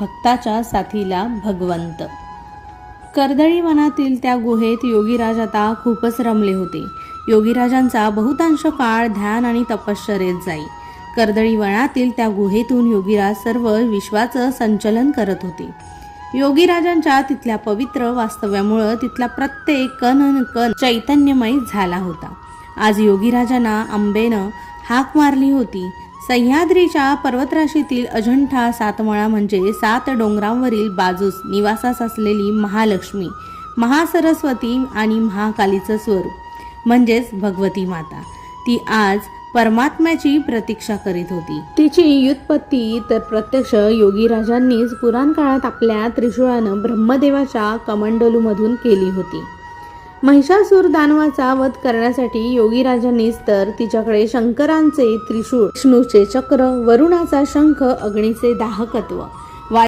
भक्ताच्या साथीला भगवंत. कर्दळी वनातील त्या गुहेत योगीराज आता खूपच रमले होते. योगीराजांचा बहुतांश काळ ध्यान आणि तपश्चरेत जाई. कर्दळी वनातील त्या गुहेतून योगीराज सर्व विश्वाचं संचलन करत होते. योगीराजांच्या तिथल्या पवित्र वास्तव्यामुळं तिथला प्रत्येक कण कण चैतन्यमय झाला होता. आज योगीराजांना आंबेनं हाक मारली होती. सह्याद्रीच्या पर्वतराशीतील अजंठा सातमळा म्हणजे सात डोंगरांवरील बाजूस निवासास असलेली महालक्ष्मी महासरस्वती आणि महाकालीचं स्वरूप म्हणजेच भगवती माता. ती आज परमात्म्याची प्रतीक्षा करीत होती. तिची व्युत्पत्ती तर प्रत्यक्ष योगीराजांनीच पुराण काळात आपल्या त्रिशूळानं ब्रह्मदेवाच्या कमंडलूमधून केली होती. महिषासूर दानवाचा वध करण्यासाठी योगीराजांनीच तर तिच्याकडे शंकरांचे त्रिशूळ विष्णूचे चक्र वरुणाचा शंख अग्नीचे दाहकत्व